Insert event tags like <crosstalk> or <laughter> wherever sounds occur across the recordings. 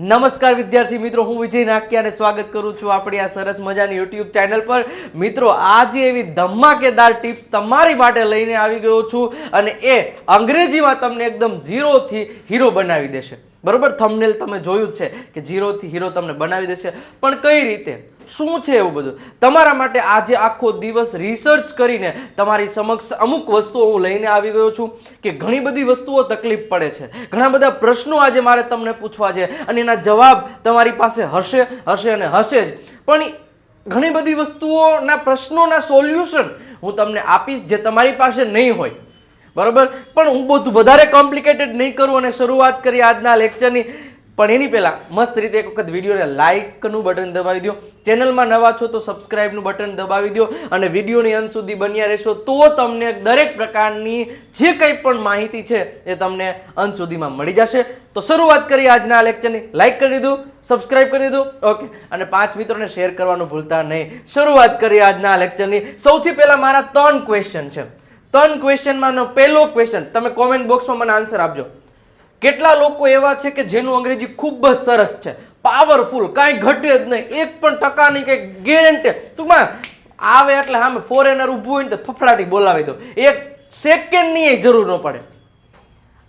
નમસ્કાર વિદ્યાર્થી મિત્રો, હું વિજય નાકિયાને સ્વાગત કરું છું આપણી આ સરસ મજાની યુટ્યુબ ચેનલ પર. મિત્રો, આજે એવી ધમાકેદાર ટિપ્સ તમારી માટે લઈને આવી ગયો છું અને એ અંગ્રેજીમાં તમને એકદમ ઝીરોથી હીરો બનાવી દેશે. બરોબર? થંબનેલ તમે જોયું જ છે કે ઝીરોથી હીરો તમને બનાવી દેશે. પણ કઈ રીતે? શું છે એવું બધું? તમારા માટે આજે આખો દિવસ રિસર્ચ કરીને તમારી સમક્ષ અમુક વસ્તુઓ હું લઈને આવી ગયો છું કે ઘણી બધી વસ્તુઓ તકલીફ પડે છે. ઘણા બધા પ્રશ્નો આજે મારે તમને પૂછવા છે અને એના જવાબ તમારી પાસે હશે હશે અને હશે જ. પણ ઘણી બધી વસ્તુઓના પ્રશ્નોના સોલ્યુશન હું તમને આપીશ જે તમારી પાસે નહીં હોય. બરોબર? પણ હું બધું વધારે કોમ્પ્લિકેટેડ નહીં કરું અને શરૂઆત કરી આજના લેક્ચરની પણ એની પહેલાં મસ્ત રીતે એક વખત વિડીયોને લાઇકનું બટન દબાવી દો. ચેનલમાં નવા છો તો સબસ્ક્રાઇબનું બટન દબાવી દો અને વિડીયોની અંત સુધી બન્યા રહેશો તો તમને દરેક પ્રકારની જે કંઈ પણ માહિતી છે એ તમને અંત સુધીમાં મળી જશે. તો શરૂઆત કરી આજના લેક્ચરની લાઇક કરી દીધું સબસ્ક્રાઇબ કરી દીધું ઓકે અને પાંચ મિત્રોને શેર કરવાનું ભૂલતા નહીં. શરૂઆત કરી આજના લેક્ચરની સૌથી પહેલાં મારા ત્રણ ક્વેશ્ચન છે. ત્રણ ક્વેશ્ચનમાંનો પહેલો ક્વેશ્ચન તમે કોમેન્ટ બોક્સમાં મને આન્સર આપજો. કેટલા લોકો એવા છે કે જેનું અંગ્રેજી ખૂબ જ સરસ છે? પાવરફુલ કાંઈ ઘટે જ નહીં, એક પણ ટકાની કંઈ ગેરંટી ટૂંકમાં આવે એટલે સામે ફોરેનર ઊભું હોય ને તો ફફડાટી બોલાવી દો. એક સેકન્ડની જરૂર ન પડે.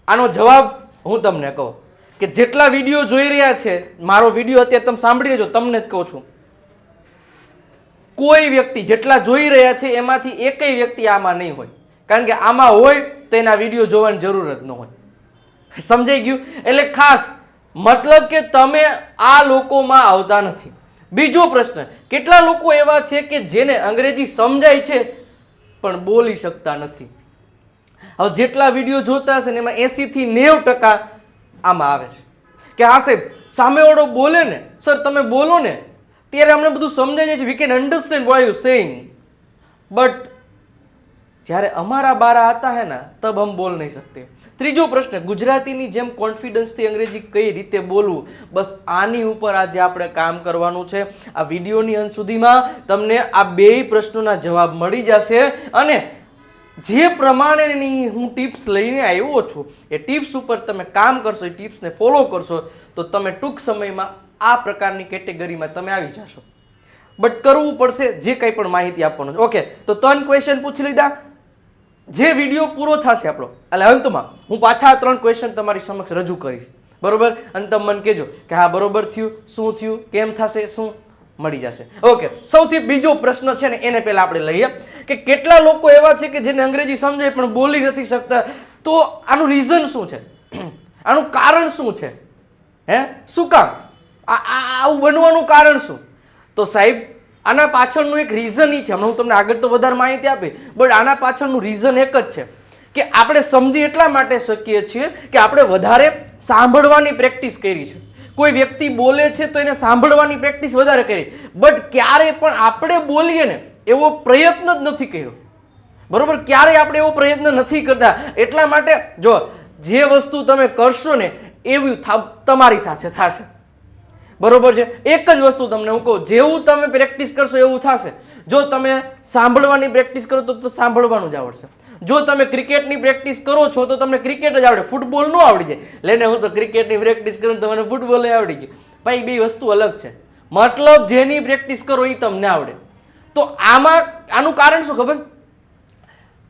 આનો જવાબ હું તમને કહું કે જેટલા વીડિયો જોઈ રહ્યા છે, મારો વીડિયો અત્યારે તમે સાંભળી રહેજો તમને જ કહું છું. કોઈ વ્યક્તિ જેટલા જોઈ રહ્યા છે, એમાંથી એકેય વ્યક્તિ આમાં નહીં હોય. કારણ કે આમાં હોય તો એના વીડિયો જોવાની જરૂર જ ન હોય. સમજાઈ ગયું? એટલે ખાસ મતલબ કે તમે આ લોકોમાં આવતા નથી. બીજો પ્રશ્ન, કેટલા લોકો એવા છે કે જેને અંગ્રેજી સમજાય છે, પણ બોલી શકતા નથી? હવે જેટલા વીડિયો જોતા હશે ને એમાં એંસીથી નેવ ટકા આમાં આવે છે. કે હા સાહેબ, સામેવાળો બોલે ને, સર, તમે બોલો ને. ત્યારે અમને બધું સમજાઈ જાય છે. We can understand what you saying but જ્યારે અમારા બારા આતા હે ના, તબ હમ બોલ નહીં શકતે. ત્રીજો પ્રશ્ન, ગુજરાતીની જેમ કોન્ફિડન્સથી અંગ્રેજી કઈ રીતે બોલવું? બસ આની ઉપર આજે આપણે કામ કરવાનું છે. આ વિડીયોની અંત સુધીમાં તમને આ બેય પ્રશ્નોના જવાબ મળી જશે અને જે પ્રમાણેની હું ટિપ્સ લઈને આવ્યો છું, એ ટિપ્સ ઉપર તમે કામ કરશો, એ ટિપ્સને ફોલો કરશો, તો તમે ટૂંક સમયમાં આ પ્રકારની કેટેગરીમાં તમે આવી જશો. બટ કરવું પડશે જે કંઈ પણ માહિતી આપવાનું ઓકે તો ત્રણ ક્વેશ્ચન પૂછી લીધા. જે વીડિયો પૂરો થશે આપણો. એટલે અંતમાં હું પાછા ત્રણ ક્વેશ્ચન તમારી સમક્ષ રજૂ કરીશ. બરોબર? અને તમે મને કહેજો કે હા, બરોબર થયું? શું થયું? કેમ થશે? શું? મળી જશે. ઓકે સૌથી બીજો પ્રશ્ન છે ને, એને પહેલાં આપણે લઈએ કે કેટલા લોકો એવા છે કે જેને અંગ્રેજી સમજાય પણ બોલી નથી શકતા? તો આનું રીઝન શું છે? <clears throat> આનું કારણ શું છે? હે? શું કામ? આવું બનવાનું કારણ શું? તો સાહેબ આના પાછળનું એક રીઝન એ છે. હમણાં હું તમને આગળ તો વધારે માહિતી આપી બટ આના પાછળનું રીઝન એક જ છે કે આપણે સમજી એટલા માટે શકીએ છીએ કે આપણે વધારે સાંભળવાની પ્રેક્ટિસ કરી છે. કોઈ વ્યક્તિ બોલે છે તો એને સાંભળવાની પ્રેક્ટિસ વધારે કરી. બટ ક્યારે પણ આપણે બોલીએ ને, એવો પ્રયત્ન જ નથી કર્યો. બરોબર? ક્યારેય આપણે એવો પ્રયત્ન નથી કરતા? એટલા માટે જો જે વસ્તુ તમે કરશો ને, એવું તમારી સાથે થશે. બરોબર છે? એક જ વસ્તુ તમને હું કહું, જેવું તમે પ્રેક્ટિસ કરશો એવું થશે. જો તમે સાંભળવાની પ્રેક્ટિસ કરો તો સાંભળવાનું જ આવડશે. જો તમે ક્રિકેટની પ્રેક્ટિસ કરો છો તો તમને ક્રિકેટ જ આવડે. ફૂટબોલ ન આવડી જાય. લેને હું તો ક્રિકેટની પ્રેક્ટિસ કરું તો મને ફૂટબોલ આવડી ગયું. ભાઈ, બે વસ્તુ અલગ છે. મતલબ જેની પ્રેક્ટિસ કરો એ તમને આવડે. તો આમાં, આનું કારણ શું ખબર?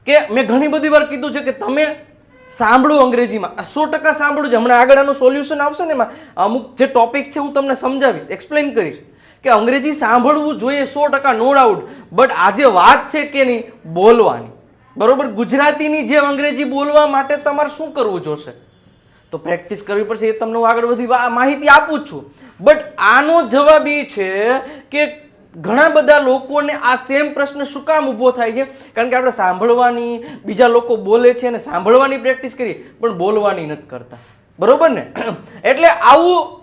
કે મેં ઘણી બધી વાર કીધું છે કે તમે સાંભળો અંગ્રેજીમાં. સો ટકા સાંભળો છે હમણાં આગળ આનું સોલ્યુશન આવશે ને એમાં અમુક જે ટોપિક છે હું તમને સમજાવીશ એક્સપ્લેન કરીશ. કે અંગ્રેજી સાંભળવું જોઈએ સો ટકા નો ડાઉટ બટ આજે વાત છે કે નહીં? બોલવાની. બરોબર? ગુજરાતીની જેમ અંગ્રેજી બોલવા માટે તમારે શું કરવું જોશે? તો પ્રેક્ટિસ કરવી પડશે. એ તમને હું આગળ બધી માહિતી આપું જ છું. બટ આનો જવાબ એ છે કે ઘણા બધા લોકોને આ સેમ પ્રશ્ન શું કામ ઊભો થાય છે? કારણ કે આપણે સાંભળવાની, બીજા લોકો બોલે છે અને સાંભળવાની પ્રેક્ટિસ કરી પણ બોલવાની નથી કરતા. બરોબર ને? <clears throat> એટલે આવું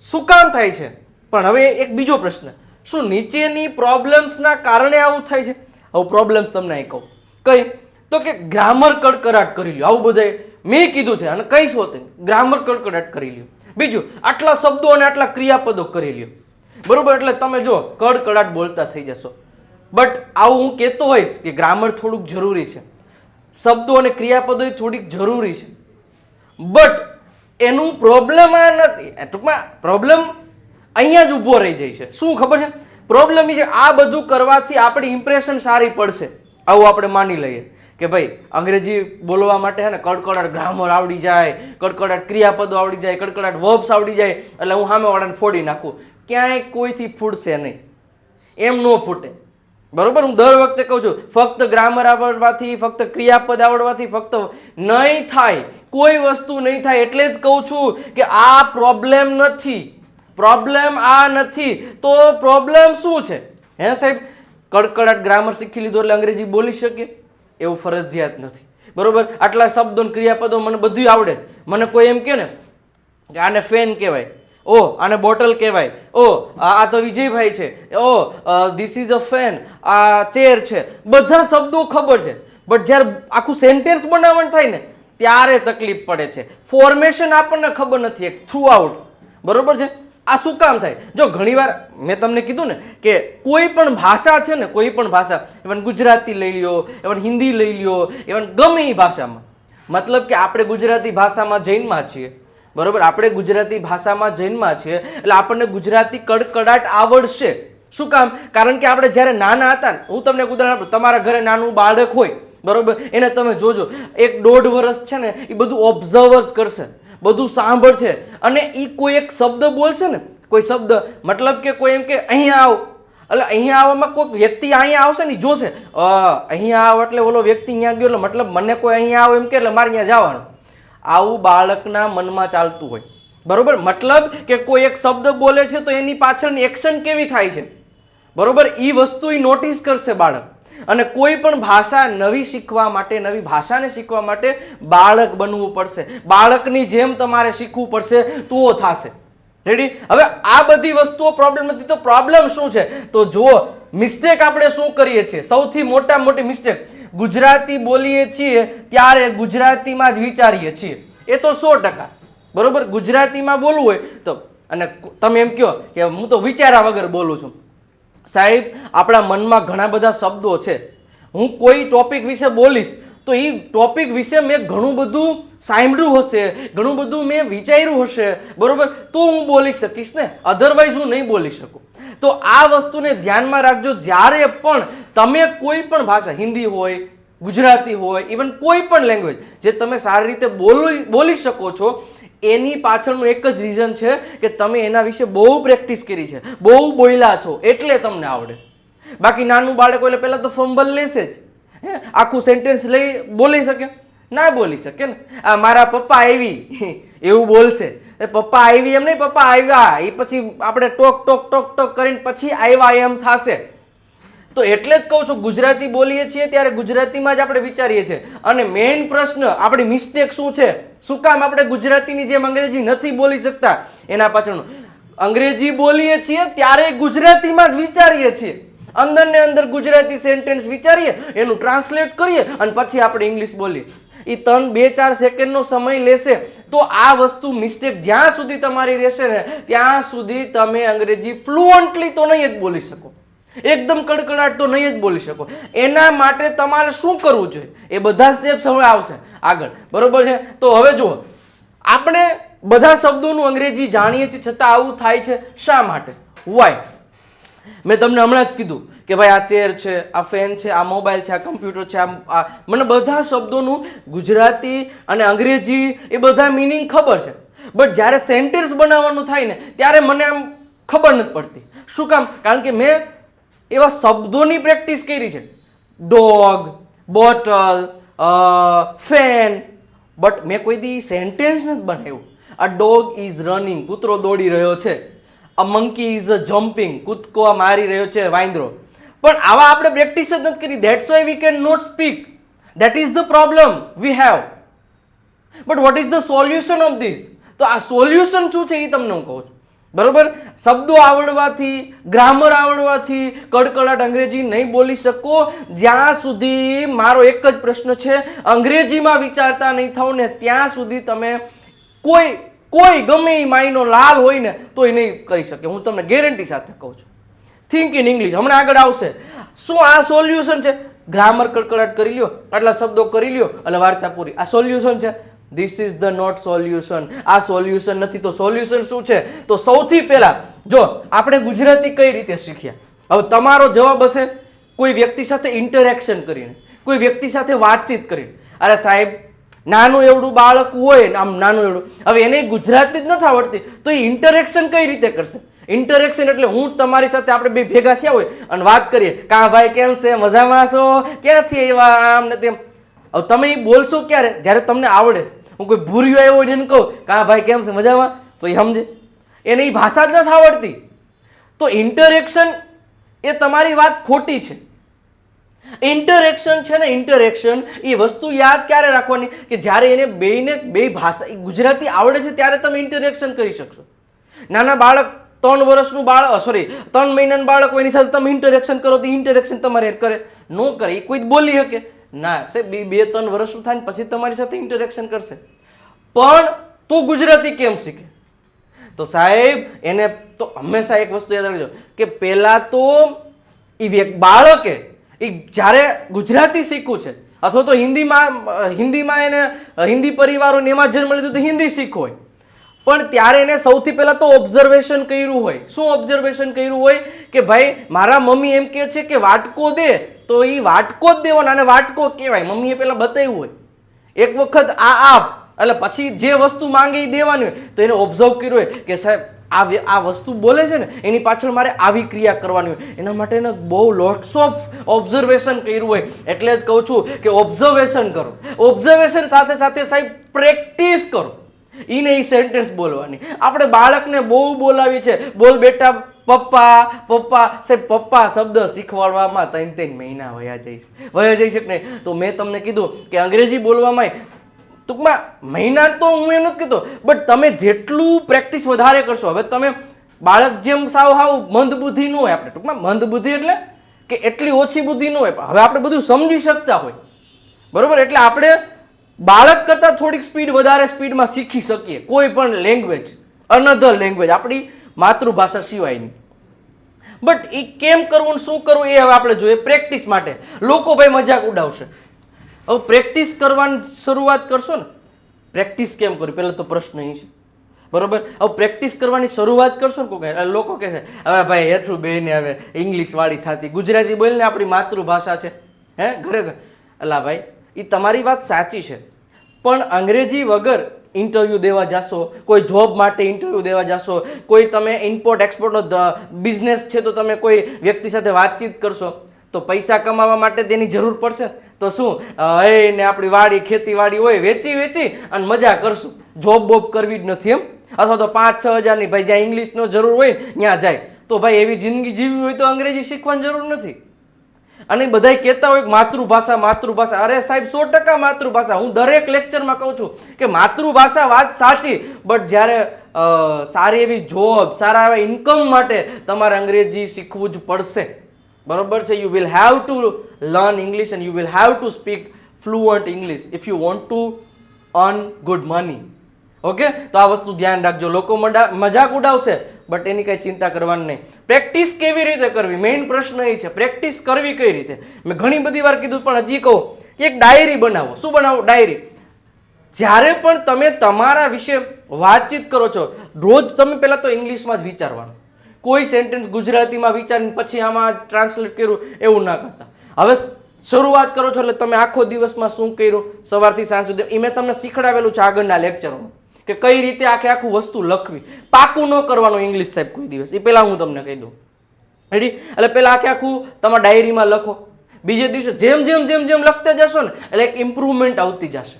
શું કામ થાય છે? પણ હવે એક બીજો પ્રશ્ન. શું નીચેની પ્રોબ્લેમ્સના કારણે આવું થાય છે? આવું પ્રોબ્લેમ્સ તમને અહીં કહું. કઈ? તો કે ગ્રામર કડકડાટ કરી લ્યો. આવું બધાય મેં કીધું છે અને કઈ શું ગ્રામર કડકડાટ કરી લ્યો. બીજું, આટલા શબ્દો અને આટલા ક્રિયાપદો કરી લ્યો. બરોબર? એટલે તમે જો કડકડાટ બોલતા થઈ જશો. બટ આવું હું કહેતો હોઈશ કે ગ્રામર થોડુંક જરૂરી છે. શબ્દો અને ક્રિયાપદો થોડીક જરૂરી છે. બટ એનું પ્રોબ્લેમ આ નથી. ટૂંકમાં પ્રોબ્લેમ અહીંયા જ ઊભો રહી જાય છે. શું ખબર છે? પ્રોબ્લેમ એ છે, આ બધું કરવાથી આપણી ઇમ્પ્રેશન સારી પડશે. આવું આપણે માની લઈએ. કે ભાઈ, અંગ્રેજી બોલવા માટે હે ને કડકડાટ ગ્રામર આવડી જાય, કડકડાટ ક્રિયાપદો આવડી જાય, કડકડાટ વર્બ્સ આવડી જાય, એટલે હું સામેવાળાને ફોડી નાખું. ક્યાંય કોઈથી ફૂટશે નહીં. એમ ન ફૂટે. બરોબર? હું દર વખતે કહું છું, ફક્ત ગ્રામર આવડવાથી, ફક્ત ક્રિયાપદ આવડવાથી, ફક્ત નહીં થાય, કોઈ વસ્તુ નહીં થાય એટલે જ કહું છું કે આ પ્રોબ્લેમ નથી. પ્રોબ્લેમ આ નથી. તો પ્રોબ્લેમ શું છે? હે સાહેબ? કડકડાટ ગ્રામર શીખી લીધું એટલે અંગ્રેજી બોલી શકીએ? એવું ફરજિયાત નથી. બરોબર? આટલા શબ્દો ક્રિયાપદો મને બધું આવડે. મને કોઈ એમ કહે ને, કે આને ફેન કહેવાય. ઓ, આને બોટલ કહેવાય. ઓ, આ તો વિજયભાઈ છે. Oh this is a fan આ ચેર છે. બધા શબ્દો ખબર છે. બટ જ્યારે આખું સેન્ટેન્સ બનાવવાનું થાય ને, ત્યારે તકલીફ પડે છે. ફોર્મેશન આપણને ખબર નથી, એક થ્રુ આઉટ બરોબર છે? આ શું કામ થાય? જો ઘણીવાર મેં તમને કીધું ને કે કોઈ પણ ભાષા છે ને, કોઈ પણ ભાષા ઇવન ગુજરાતી લઈ લ્યો ઇવન હિન્દી લઈ લ્યો ઇવન ગમે એ ભાષામાં. મતલબ કે આપણે ગુજરાતી ભાષામાં જૈનમાં છીએ. બરોબર? આપણે ગુજરાતી ભાષામાં જૈનમાં છીએ એટલે આપણને ગુજરાતી કડકડાટ આવડશે. શું કામ? કારણ કે આપણે જ્યારે નાના હતા ને, હું તમને ઉદાહરણ આપું તમારા ઘરે નાનું બાળક હોય બરોબર? એને તમે જોજો એક દોઢ વર્ષ છે ને એ બધું ઓબ્ઝર્વ જ કરશે બધું સાંભળશે અને એ કોઈ એક શબ્દ બોલશે ને કોઈ શબ્દ મતલબ કે કોઈ એમ કે અહીંયા આવ. એટલે અહીંયા આવવામાં કોઈક વ્યક્તિ અહીંયા આવશે ને જોશે અહીંયા આવ. એટલે ઓલો વ્યક્તિ અહીંયા ગયો એટલે મતલબ મને કોઈ અહીંયા આવ એમ કે એટલે મારે અહીંયા જવાનું. આવું બાળકના મનમાં ચાલતું હોય. બરોબર? મતલબ કે કોઈ એક શબ્દ બોલે છે તો એની પાછળની એક્શન કેવી થાય છે? બરોબર? એ વસ્તુ એ નોટિસ કરશે બાળક. અને કોઈ પણ ભાષા નવી શીખવા માટે, નવી ભાષાને શીખવા માટે બાળક બનવું પડશે. બાળકની જેમ તમારે શીખવું પડશે તો થશે. રેડી હવે આ બધી વસ્તુઓ પ્રોબ્લેમ નથી, તો પ્રોબ્લેમ શું છે? તો જુઓ મિસ્ટેક આપણે શું કરીએ છીએ? સૌથી મોટા મોટી મિસ્ટેક ગુજરાતી બોલીએ છીએ ત્યારે ગુજરાતીમાં જ વિચારીએ છીએ. એ તો સો ટકા. બરોબર? ગુજરાતીમાં બોલવું હોય તો. અને તમે એમ કહો કે હું તો વિચાર્યા વગર બોલું છું. સાહેબ, આપણા મનમાં ઘણા બધા શબ્દો છે. હું કોઈ ટોપિક વિશે બોલીશ તો એ ટોપિક વિશે મેં ઘણું બધું સાંભળ્યું હશે, ઘણું બધું મેં વિચાર્યું હશે, બરોબર? તો હું બોલી શકીશ ને? અધરવાઇઝ હું નહીં બોલી શકું. તો આ વસ્તુને ધ્યાનમાં રાખજો. જ્યારે પણ તમે કોઈ પણ ભાષા, હિન્દી હોય, ગુજરાતી હોય ઇવન કોઈ પણ લેંગ્વેજ જે તમે સારી રીતે બોલી બોલી શકો છો, એની પાછળનું એક જ રીઝન છે કે તમે એના વિશે બહુ પ્રેક્ટિસ કરી છે. બહુ બોલ્યા છો, એટલે તમને આવડે. બાકી નાનું બાળક એટલે પહેલાં તો ફંબલ લેશે જ. હે આખું સેન્ટેન્સ લઈ બોલી શકે? ના બોલી શકે ને. આ મારા પપ્પા આવી. એવું બોલશે. પપ્પા આવી એમ નહીં, પપ્પા આવ્યા. એ પછી આપણે ટોક ટોક ટોક ટોક કરીને પછી આવ્યા એમ થશે. તો એટલે જ કહું છું, ગુજરાતી બોલીએ છીએ ત્યારે ગુજરાતીમાં જ આપણે વિચારીએ છીએ. અને મેઇન પ્રશ્ન, આપણી મિસ્ટેક શું છે? શું કામ આપણે ગુજરાતીની જેમ અંગ્રેજી નથી બોલી શકતા? એના પાછળનું. અંગ્રેજી બોલીએ છીએ ત્યારે ગુજરાતીમાં જ વિચારીએ છીએ. અંદર ને અંદર ગુજરાતી સેન્ટેન્સ વિચારીએ, એનું ટ્રાન્સલેટ કરીએ અને પછી આપણે ઇંગ્લિશ બોલીએ. એ ત્રણ બે ચાર સેકન્ડનો સમય લેશે તો આ વસ્તુ મિસ્ટેક જ્યાં સુધી તમારી રહેશે ને, ત્યાં સુધી તમે અંગ્રેજી ફ્લુઅન્ટલી તો નહીં જ બોલી શકો. એકદમ કડકડાટ તો નહીં જ બોલી શકો. એના માટે તમારે શું કરવું જોઈએ? એ બધા સ્ટેપ્સ હવે આવશે. આગળ. બરોબર છે? તો હવે જુઓ. આપણે બધા શબ્દોનું અંગ્રેજી જાણીએ છીએ, છતાં આવું થાય છે શા માટે? વાય મેં તમને હમણાં જ કીધું કે ભાઈ આ ચેર છે, આ ફેન છે, આ મોબાઈલ છે, આ કમ્પ્યુટર છે, આ મને બધા શબ્દોનું ગુજરાતી અને અંગ્રેજી એ બધા મિનિંગ ખબર છે. બટ જ્યારે સેન્ટેન્સ બનાવવાનું થાય ને, ત્યારે મને આમ ખબર નથી પડતી. શું કામ? કારણ કે મેં એવા શબ્દોની પ્રેક્ટિસ કરી છે. ડોગ બોટલ ફેન બટ મેં કોઈ દી સેન્ટેન્સ નથી બનાવ્યું. આ ડોગ ઇઝ રનિંગ કૂતરો દોડી રહ્યો છે. A monkey is a jumping કૂદકો મારી રહ્યો છે, વાંદરો. પણ આવા આપણે પ્રેક્ટિસ જ નથી કરી. That's why we can not speak that is the problem we have but what is the solution of this તો આ સોલ્યુશન શું છે એ તમને હું કહું છું. બરોબર? શબ્દો આવડવાથી ગ્રામર આવડવાથી, કડકડાટ અંગ્રેજી નહીં બોલી શકો. જ્યાં સુધી મારો એક જ પ્રશ્ન છે, અંગ્રેજીમાં વિચારતા નહીં થાવ ને ત્યાં સુધી તમે કોઈ કોઈ ગમે એ માઈનો લાલ હોય ને એ નહીં કરી શકે. હું તમને ગેરંટી સાથે કહું છું. થિંક ઇન ઇંગ્લિશ હમણાં આગળ આવશે. શું આ સોલ્યુશન છે? ગ્રામર કડકડાટ કરી લ્યો, આટલા શબ્દો કરી લ્યો, એટલે વાર્તા પૂરી. આ સોલ્યુશન છે? This is the not solution આ સોલ્યુશન નથી તો સોલ્યુશન શું છે? તો સૌથી પહેલા, જો, આપણે ગુજરાતી કઈ રીતે શીખ્યા? હવે તમારો જવાબ હશે કોઈ વ્યક્તિ સાથે ઇન્ટરેક્શન કરીને, કોઈ વ્યક્તિ સાથે વાતચીત કરીને. અરે સાહેબ નાનું એવડું બાળક હોય ને આમ નાનું એવડું, હવે એને ગુજરાતી જ નથી આવડતી, તો એ ઇન્ટરેક્શન કઈ રીતે કરશે? ઇન્ટરેક્શન એટલે હું તમારી સાથે આપણે બે ભેગા થયા હોય અને વાત કરીએ કા ભાઈ કેમ છે, મજામાં છો? ક્યાંથી એવા આમ ને તેમ? હવે તમે એ બોલશો ક્યારે? જ્યારે તમને આવડે. હું કોઈ ભૂર્યો આવ્યો હોય એને કહું કા ભાઈ કેમ છે, મજામાં? તો એ સમજે. એને એ ભાષા જ નથી આવડતી. તો ઇન્ટરેક્શન એ તમારી વાત ખોટી છે. ઇન્ટરેક્શન છે ને ઇન્ટરેક્શન એ વસ્તુ યાદ ક્યારે રાખવાની? કે જ્યારે એને બેયને બે ભાષા ગુજરાતી આવડે છે ત્યારે તમે ઇન્ટરેક્શન કરી શકશો. નાના બાળક ત્રણ વર્ષનું બાળક સોરી ત્રણ મહિનાનું બાળક હોય, એની સાથે તમે ઇન્ટરેક્શન કરો તો ઇન્ટરેક્શન તમારે કરે. ન કરે એ કોઈ બોલી શકે. ના સાહેબ બે બે, ત્રણ વર્ષનું થાય ને પછી તમારી સાથે ઇન્ટરેક્શન કરશે. પણ તું ગુજરાતી કેમ શીખે? તો સાહેબ, એને તો હંમેશા એક વસ્તુ યાદ રાખજો, કે પહેલાં તો એ બાળકે એ જ્યારે ગુજરાતી શીખવું છે, અથવા તો હિન્દીમાં હિન્દીમાં એને, હિન્દી પરિવારોને એમાં જન્મ લીધો તો હિન્દી શીખો હોય. પણ ત્યારે એને સૌથી પહેલાં તો ઓબ્ઝર્વેશન કર્યું હોય. શું ઓબ્ઝર્વેશન કર્યું હોય? કે ભાઈ, મારા મમ્મી એમ કહે છે કે વાટકો દે, તો એ વાટકો જ દેવાનો અને વાટકો કહેવાય. મમ્મીએ પહેલાં બતાવ્યું હોય. એક વખત આ આપ, એટલે પછી જે વસ્તુ માંગે એ દેવાની હોય, તો એને ઓબ્ઝર્વ કર્યું હોય કે સાહેબ આ આ વસ્તુ બોલે છે ને, એની પાછળ મારે આવી ક્રિયા કરવાની હોય. એના માટે એને બહુ લોટ્સ ઓફ ઓબ્ઝર્વેશન કર્યું હોય. એટલે જ કહું છું કે ઓબ્ઝર્વેશન કરો. ઓબ્ઝર્વેશન સાથે સાથે સાહેબ પ્રેક્ટિસ કરો. એને એ સેન્ટેન્સ બોલવાની. આપણે બાળકને બહુ બોલાવી છે બોલ બેટા, પપ્પા પપ્પા. સાહેબ, પપ્પા શબ્દ શીખવાડવામાં ત્રણ ત્રણ મહિના વયા જઈશ વયા જઈ શકે નહીં? તો મેં તમને કીધું કે અંગ્રેજી બોલવામાં ટૂંકમાં મહિના તો હું એમ નથી કીધો બટ તમે જેટલું પ્રેક્ટિસ વધારે કરશો, હવે તમે બાળક જેમ સાવ હાવ મંદ બુદ્ધિ ન હોય આપણે, ટૂંકમાં મંદ બુદ્ધિ એટલે કે એટલી ઓછી બુદ્ધિ ન હોય હવે આપણે બધું સમજી શકતા હોય. બરોબર? એટલે આપણે બાળક કરતાં થોડીક સ્પીડ વધારે સ્પીડમાં શીખી શકીએ, કોઈ પણ લેંગ્વેજ અનધર લેંગ્વેજ આપણી માતૃભાષા સિવાયની. બટ એ કેમ કરવું શું કરવું એ હવે આપણે જોઈએ પ્રેક્ટિસ માટે. લોકો ભાઈ મજાક ઉડાવશે. હવે પ્રેક્ટિસ કરવાની શરૂઆત કરશો ને, પ્રેક્ટિસ કેમ કરી? પહેલાં તો પ્રશ્ન એ છે. બરોબર? હવે પ્રેક્ટિસ કરવાની શરૂઆત કરશો ને કોઈ લોકો કહે છે, હવે ભાઈ હેથું બેને હવે ઇંગ્લિશવાળી થતી, ગુજરાતી બોલીને આપણી માતૃભાષા છે. હે, ઘરે અલા ભાઈ એ તમારી વાત સાચી છે. પણ અંગ્રેજી વગર ઇન્ટરવ્યૂ દેવા જશો, કોઈ જોબ માટે ઇન્ટરવ્યૂ દેવા જશો, કોઈ તમે ઇમ્પોર્ટ એક્સપોર્ટનો બિઝનેસ છે તો તમે કોઈ વ્યક્તિ સાથે વાતચીત કરશો, તો પૈસા કમાવા માટે તેની જરૂર પડશે? તો શું? અ, એ ને આપણી વાડી ખેતીવાડી હોય વેચી વેચી અને મજા કરશું. જોબ બોબ કરવી જ નથી એમ. અથવા તો પાંચ છ હજારની ભાઈ જ્યાં ઇંગ્લિશનો જરૂર હોય ત્યાં જાય. તો ભાઈ એવી જિંદગી જીવવી હોય તો અંગ્રેજી શીખવાની જરૂર નથી. અને બધાય કહેતા હોય માતૃભાષા માતૃભાષા. અરે સાહેબ સો ટકા માતૃભાષા. હું દરેક લેક્ચરમાં કહું છું કે માતૃભાષા વાત સાચી બટ જ્યારે સારી એવી જોબ સારા એવા ઇન્કમ માટે તમારે અંગ્રેજી શીખવું જ પડશે. બરોબર છે? You will have to learn English and you will have to speak fluent English if you want to earn good money okay તો આ વસ્તુ ધ્યાન રાખજો. લોકો મજાક ઉડાવશે બટ એની કાંઈ ચિંતા કરવાની નહીં. પ્રેક્ટિસ કેવી રીતે કરવી? મેઇન પ્રશ્ન એ છે પ્રેક્ટિસ કરવી કઈ રીતે? મેં ઘણી બધી વાર કીધું, પણ હજી કહું કે એક ડાયરી બનાવો. શું બનાવો? ડાયરી જ્યારે પણ તમે તમારા વિશે વાતચીત કરો છો, રોજ તમે પહેલાં તો ઇંગ્લિશમાં જ વિચારવાનું. કોઈ સેન્ટેન્સ ગુજરાતીમાં વિચારીને પછી આમાં ટ્રાન્સલેટ કર્યું એવું ના કરતા. હવે શરૂઆત કરો છો એટલે તમે આખો દિવસમાં શું કર્યું? સવારથી સાંજ સુધી. એ મેં તમને શીખડાવેલું છે આગળના લેક્ચરોમાં કે કઈ રીતે આખે આખું વસ્તુ લખવી. પાકું ન કરવાનું ઇંગ્લિશ સાહેબ કોઈ દિવસ. એ પહેલાં હું તમને કહી દઉં. રેડી એટલે પહેલાં આખે આખું તમારા ડાયરીમાં લખો. બીજે દિવસે જેમ જેમ જેમ જેમ લખતા જશો ને, એટલે એક ઇમ્પ્રુવમેન્ટ આવતી જશે.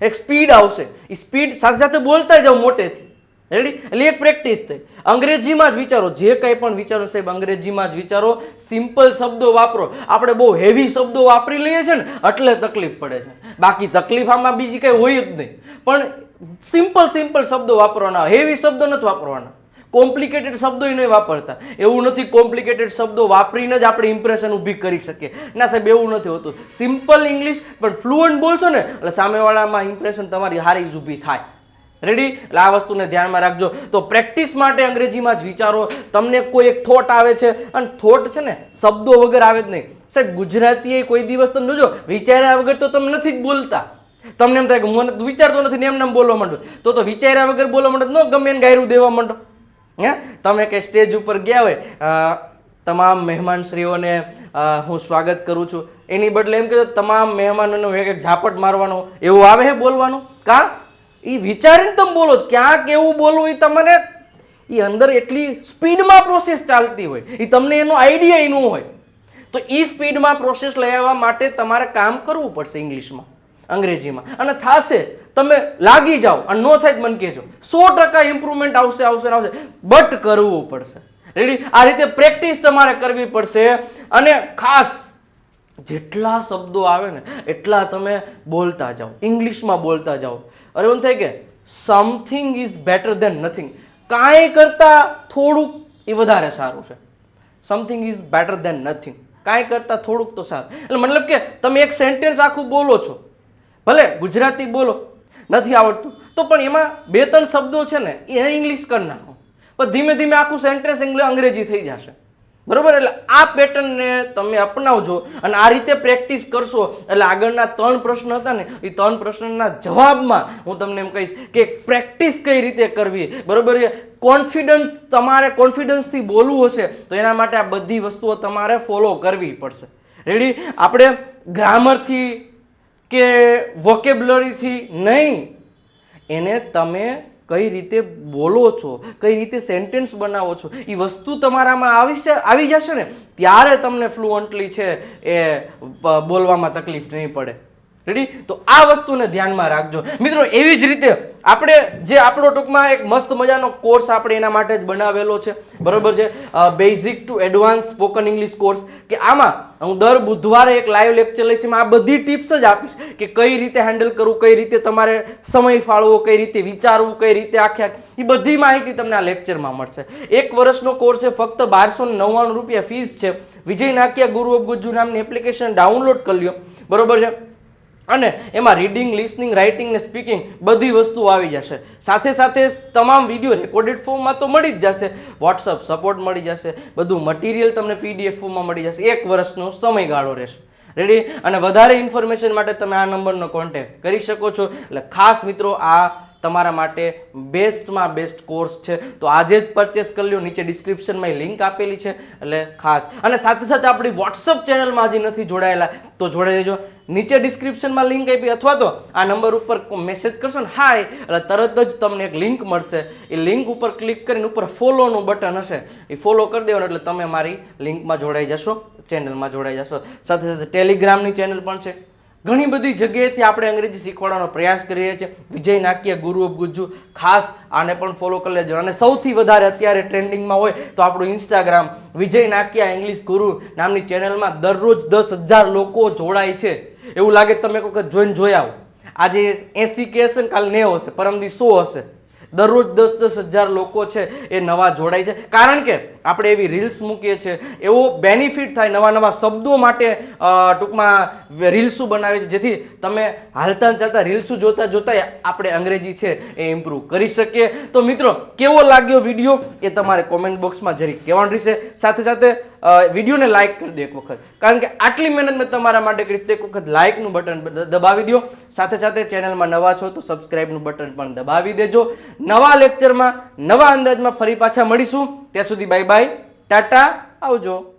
એક સ્પીડ આવશે. એ સ્પીડ સાથે સાથે બોલતા જાઓ મોટેથી. રેડી એટલે એક પ્રેક્ટિસ થઈ. અંગ્રેજીમાં જ વિચારો. જે કંઈ પણ વિચારો સાહેબ, અંગ્રેજીમાં જ વિચારો. સિમ્પલ શબ્દો વાપરો. આપણે બહુ હેવી શબ્દો વાપરી લઈએ છીએ ને, એટલે તકલીફ પડે છે. બાકી તકલીફ આમાં બીજી કંઈ હોય જ નહીં. પણ સિમ્પલ સિમ્પલ શબ્દો વાપરવાના. હેવી શબ્દો નથી વાપરવાના. કોમ્પ્લિકેટેડ શબ્દો નહીં વાપરતા. એવું નથી કોમ્પ્લિકેટેડ શબ્દો વાપરીને જ આપણે ઇમ્પ્રેશન ઊભી કરી શકીએ. ના સાહેબ, એવું નથી હોતું. સિમ્પલ ઇંગ્લિશ પણ ફ્લુઅન્ટ બોલશો ને, એટલે સામેવાળામાં ઇમ્પ્રેશન તમારી હારી જ ઊભી થાય. રેડી એટલે આ વસ્તુને ધ્યાનમાં રાખજો. તો પ્રેક્ટિસ માટે અંગ્રેજીમાં જ વિચારો. તમને કોઈ એક થોટ આવે છે, અને થોટ છે ને શબ્દો વગર આવે જ નહીં. સાહેબ ગુજરાતી એ કોઈ દિવસ તમે જોજો વિચાર્યા વગર તો તમે નથી જ બોલતા. તમને એમ થાય કે હું મને વિચારતો નથી ને એમ નામ બોલવા માંડો. તો તો વિચાર્યા વગર બોલવા માંડો ન ગમે એને ગાયરું દેવા માંડો. હે? તમે કંઈ સ્ટેજ ઉપર ગયા હોય તમામ મહેમાનશ્રીઓને હું સ્વાગત કરું છું. એની બદલે એમ કે તમામ મહેમાનોનો એક એક ઝાપટ મારવાનો. એવું આવે છે બોલવાનું? કા? એ વિચારીને તમે બોલો ક્યાં કેવું બોલવું એ તમને એ અંદર એટલી સ્પીડમાં પ્રોસેસ ચાલતી હોય એ તમને એનો આઈડિયા ન હોય. તો એ સ્પીડમાં પ્રોસેસ આવવા માટે તમારે કામ કરવું પડશે ઇંગ્લિશમાં, અંગ્રેજીમાં. અને થાશે, તમે લાગી જાઓ, અને ન થાય મને કહેજો, સો ટકા ઇમ્પ્રુવમેન્ટ આવશે આવશે આવશે. બટ કરવું પડશે. રેડી આ રીતે પ્રેક્ટિસ તમારે કરવી પડશે. અને ખાસ, જેટલા શબ્દો આવે ને, એટલા તમે બોલતા જાઓ. ઇંગ્લિશમાં બોલતા જાઓ. અરે એમ થાય કે something is better than nothing કાંઈ કરતાં થોડુંક એ વધારે સારું છે. Something is better than nothing કાંઈ કરતાં થોડુંક તો સારું. એટલે મતલબ કે તમે એક સેન્ટેન્સ આખું બોલો છો. ભલે ગુજરાતી બોલો, નથી આવડતું. તો પણ એમાં બે ત્રણ શબ્દો છે ને, એ ઇંગ્લિશ કરી નાખો. પણ ધીમે ધીમે આખું સેન્ટેન્સ અંગ્રેજી થઈ જશે. બરોબર? એટલે આ પેટર્નને તમે અપનાવજો અને આ રીતે પ્રેક્ટિસ કરશો. એટલે આગળના ત્રણ પ્રશ્ન હતા ને, એ ત્રણ પ્રશ્નના જવાબમાં હું તમને એમ કહીશ કે પ્રેક્ટિસ કઈ રીતે કરવી? બરોબર છે? કોન્ફિડન્સ, તમારે કોન્ફિડન્સથી બોલવું હશે, તો એના માટે આ બધી વસ્તુઓ તમારે ફોલો કરવી પડશે. રેડી? આપણે ગ્રામરથી કે વોકેબ્લરીથી નહીં, એને તમે કઈ રીતે બોલો છો, કઈ રીતે સેન્ટેન્સ બનાવો છો એ વસ્તુ તમારામાં આવી આવી જશે ને, ત્યારે તમને ફ્લુઅન્ટલી છે એ બોલવામાં તકલીફ નહીં પડે. રેડી તો આ વસ્તુને ધ્યાનમાં રાખજો. મિત્રો, એવી જ રીતે આપણે જે આપણો ટૂંકમાં એક મસ્ત મજાનો કોર્સ આપણે એના માટે જ બનાવેલો છે. બરોબર છે? Basic to advance spoken English course કે આમાં હું દર બુધવારે એક લાઈવ લેક્ચર લઈશ, એમાં આ બધી ટિપ્સ જ આપીશ કે કઈ રીતે હેન્ડલ કરવું, કઈ રીતે તમારે સમય ફાળવો, કઈ રીતે વિચારવું, કઈ રીતે આખ્યા આખ- એ બધી માહિતી તમને આ લેક્ચરમાં મળશે. એક વર્ષનો કોર્સ છે, ફક્ત બારસો નવ્વાણું રૂપિયા ફીસ છે. વિજય નાકિયા ગુરુ ઓફ ગુજ્જુ નામની એપ્લિકેશન ડાઉનલોડ કરી લ્યો. બરોબર છે? અને એમાં રીડિંગ લિસનિંગ રાઇટિંગ ને સ્પીકિંગ બધી વસ્તુઓ આવી જશે. સાથે સાથે તમામ વીડિયો રેકોર્ડેડ ફોર્મમાં તો મળી જ જશે. વોટ્સઅપ સપોર્ટ મળી જશે. બધું મટીરિયલ તમને પીડીએફ ફોર્મમાં મળી જશે. એક વર્ષનો સમયગાળો રહેશે. રેડી અને વધારે ઇન્ફોર્મેશન માટે તમે આ નંબરનો કોન્ટેક્ટ કરી શકો છો. એટલે ખાસ મિત્રો, આ તમારા માટે બેસ્ટમાં બેસ્ટ કોર્સ છે. તો આજે જ પરચેસ કરી લો નીચે ડિસ્ક્રિપ્શનમાં લિંક આપેલી છે. એટલે ખાસ. અને સાથે સાથે આપણી વોટ્સઅપ ચેનલમાં હજી નથી જોડાયેલા. તો જોડાઈ દેજો નીચે ડિસ્ક્રિપ્શનમાં લિંક આપી અથવા તો આ નંબર ઉપર મેસેજ કરશો ને હાય એટલે તરત જ તમને એક લિંક મળશે. એ લિંક ઉપર ક્લિક કરીને ઉપર ફોલોનું બટન હશે. એ ફોલો કરી દેવાનું એટલે તમે મારી લિંકમાં જોડાઈ જશો. ચેનલમાં જોડાઈ જશો. સાથે સાથે ટેલિગ્રામની ચેનલ પણ છે. ઘણી બધી જગ્યાએથી આપણે અંગ્રેજી શીખવાડવાનો પ્રયાસ કરીએ છીએ. વિજય નાક્ય ગુરુ ઓફ ગુજ્જુ. ખાસ આને પણ ફોલો કરી લેજો. અને સૌથી વધારે અત્યારે ટ્રેન્ડિંગમાં હોય તો આપણું ઇન્સ્ટાગ્રામ વિજય નાક્યા ઇંગ્લિશ ગુરુ નામની ચેનલમાં દરરોજ દસ હજાર લોકો જોડાય છે. એવું લાગે તમે વખત જોઈને જોઈ આવો. આજે એસી કે હશે ને કાલે નેવ હશે, પરમદી સો હશે. દરરોજ દસ દસ હજાર લોકો છે એ નવા જોડાય છે. કારણ કે આપણે એવી રીલ્સ મૂકીએ છીએ, એવો બેનિફિટ થાય નવા નવા શબ્દો માટે ટૂંકમાં રીલ્સો બનાવે છે? જેથી તમે હાલતા ચાલતા રીલ્સો જોતા જોતા આપણે અંગ્રેજી છે એ ઇમ્પ્રૂવ કરી શકીએ. તો મિત્રો, કેવો લાગ્યો વીડિયો એ તમારે કોમેન્ટ બોક્સમાં જરી કહેવાનું રહેશે. સાથે સાથે વિડીયોને લાઇક કરી દો એક વખત. કારણ કે આટલી મહેનત મેં તમારા માટે કરી એક વખત લાઇકનું બટન દબાવી દો. સાથે સાથે ચેનલમાં નવા છો, તો સબસ્ક્રાઇબનું બટન પણ દબાવી દેજો. નવા લેક્ચરમાં નવા અંદાજમાં ફરી પાછા મળીશું. ત્યાં સુધી બાય બાય ટાટા. આવજો.